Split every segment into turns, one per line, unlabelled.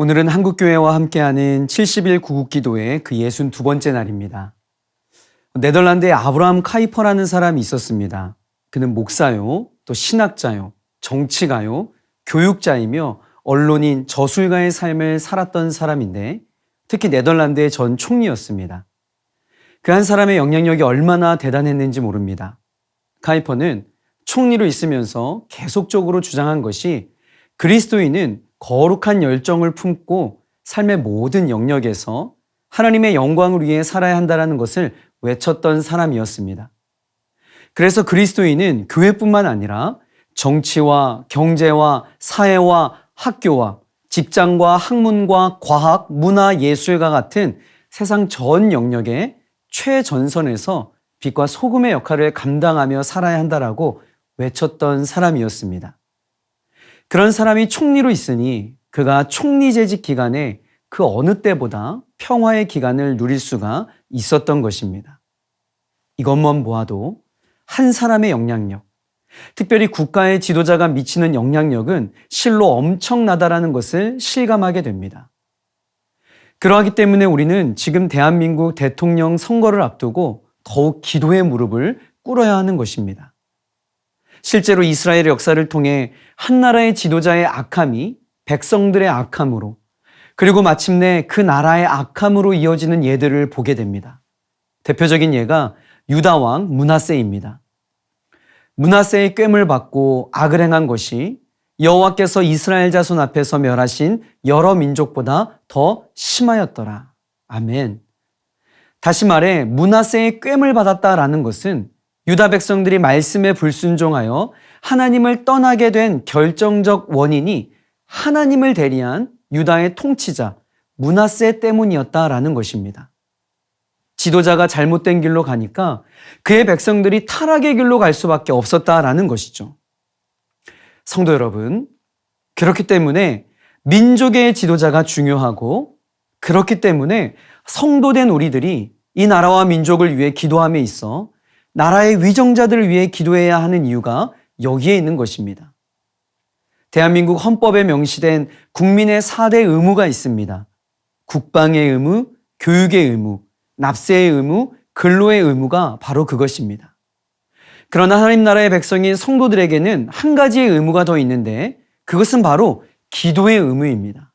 오늘은 한국교회와 함께하는 70일 구국기도의 그 62번째 날입니다. 네덜란드에 아브라함 카이퍼라는 사람이 있었습니다. 그는 목사요, 또 신학자요, 정치가요, 교육자이며 언론인, 저술가의 삶을 살았던 사람인데 특히 네덜란드의 전 총리였습니다. 그 한 사람의 영향력이 얼마나 대단했는지 모릅니다. 카이퍼는 총리로 있으면서 계속적으로 주장한 것이 그리스도인은 거룩한 열정을 품고 삶의 모든 영역에서 하나님의 영광을 위해 살아야 한다는 것을 외쳤던 사람이었습니다. 그래서 그리스도인은 교회뿐만 아니라 정치와 경제와 사회와 학교와 직장과 학문과 과학, 문화, 예술과 같은 세상 전 영역의 최전선에서 빛과 소금의 역할을 감당하며 살아야 한다라고 외쳤던 사람이었습니다. 그런 사람이 총리로 있으니 그가 총리 재직 기간에 그 어느 때보다 평화의 기간을 누릴 수가 있었던 것입니다. 이것만 보아도 한 사람의 영향력, 특별히 국가의 지도자가 미치는 영향력은 실로 엄청나다라는 것을 실감하게 됩니다. 그러하기 때문에 우리는 지금 대한민국 대통령 선거를 앞두고 더욱 기도의 무릎을 꿇어야 하는 것입니다. 실제로 이스라엘의 역사를 통해 한 나라의 지도자의 악함이 백성들의 악함으로 그리고 마침내 그 나라의 악함으로 이어지는 예들을 보게 됩니다. 대표적인 예가 유다 왕 문하세입니다. 문하세의 꿰을 받고 악을 행한 것이 여호와께서 이스라엘 자손 앞에서 멸하신 여러 민족보다 더 심하였더라. 아멘. 다시 말해 문하세의 꿰을 받았다라는 것은 유다 백성들이 말씀에 불순종하여 하나님을 떠나게 된 결정적 원인이 하나님을 대리한 유다의 통치자 문하세 때문이었다라는 것입니다. 지도자가 잘못된 길로 가니까 그의 백성들이 타락의 길로 갈 수밖에 없었다라는 것이죠. 성도 여러분, 그렇기 때문에 민족의 지도자가 중요하고 그렇기 때문에 성도된 우리들이 이 나라와 민족을 위해 기도함에 있어 나라의 위정자들을 위해 기도해야 하는 이유가 여기에 있는 것입니다. 대한민국 헌법에 명시된 국민의 4대 의무가 있습니다. 국방의 의무, 교육의 의무, 납세의 의무, 근로의 의무가 바로 그것입니다. 그러나 하나님 나라의 백성인 성도들에게는 한 가지의 의무가 더 있는데 그것은 바로 기도의 의무입니다.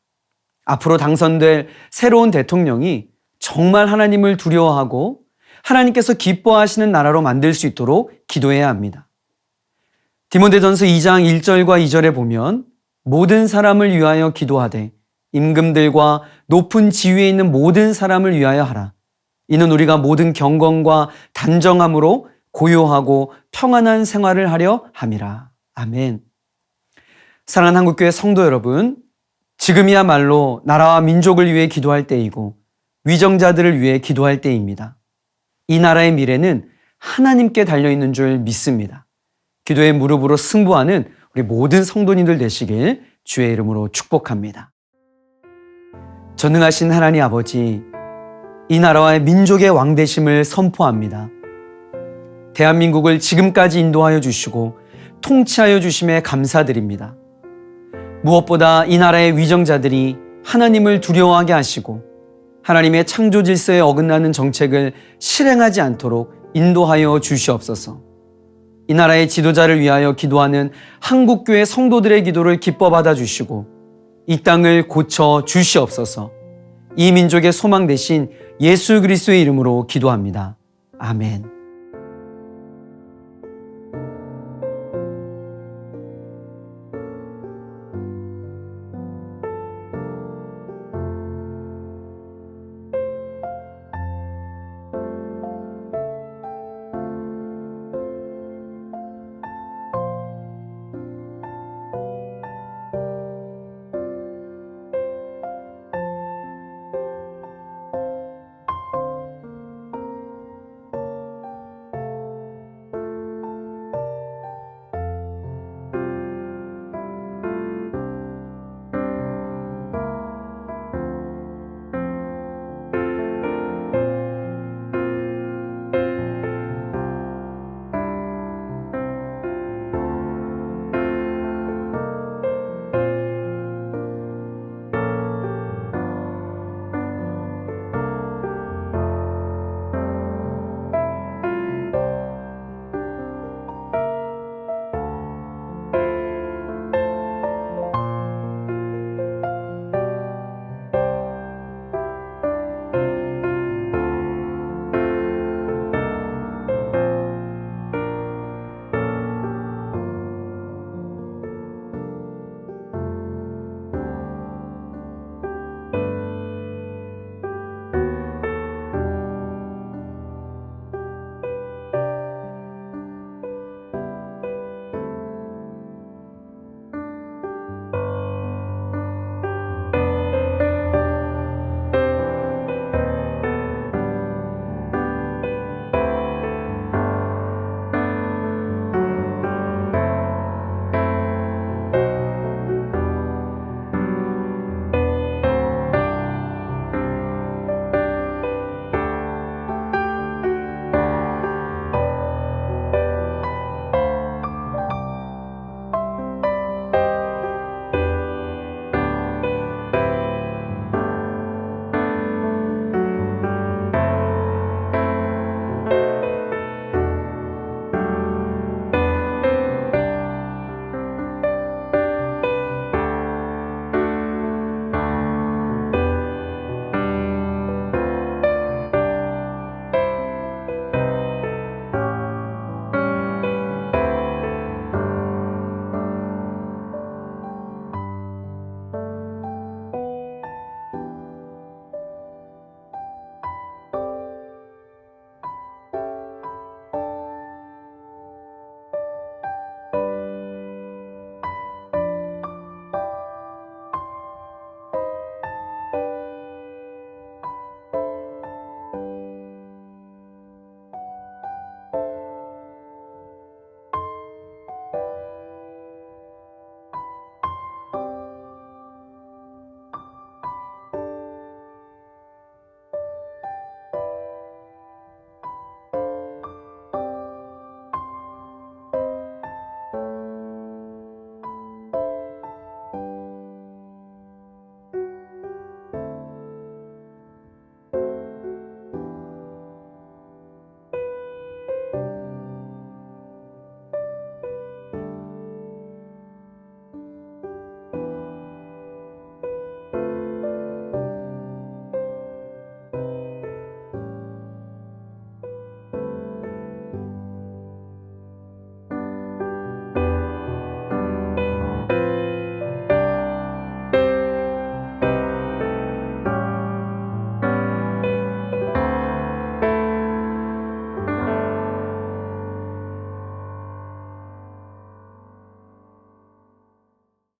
앞으로 당선될 새로운 대통령이 정말 하나님을 두려워하고 하나님께서 기뻐하시는 나라로 만들 수 있도록 기도해야 합니다. 디모데전서 2장 1절과 2절에 보면 모든 사람을 위하여 기도하되 임금들과 높은 지위에 있는 모든 사람을 위하여 하라. 이는 우리가 모든 경건과 단정함으로 고요하고 평안한 생활을 하려 함이라. 아멘. 사랑하는 한국교회 성도 여러분, 지금이야말로 나라와 민족을 위해 기도할 때이고 위정자들을 위해 기도할 때입니다. 이 나라의 미래는 하나님께 달려있는 줄 믿습니다. 기도의 무릎으로 승부하는 우리 모든 성도님들 되시길 주의 이름으로 축복합니다. 전능하신 하나님 아버지, 이 나라와의 민족의 왕대심을 선포합니다. 대한민국을 지금까지 인도하여 주시고 통치하여 주심에 감사드립니다. 무엇보다 이 나라의 위정자들이 하나님을 두려워하게 하시고 하나님의 창조 질서에 어긋나는 정책을 실행하지 않도록 인도하여 주시옵소서. 이 나라의 지도자를 위하여 기도하는 한국교회 성도들의 기도를 기뻐 받아 주시고 이 땅을 고쳐 주시옵소서. 이 민족의 소망 대신 예수 그리스도의 이름으로 기도합니다. 아멘.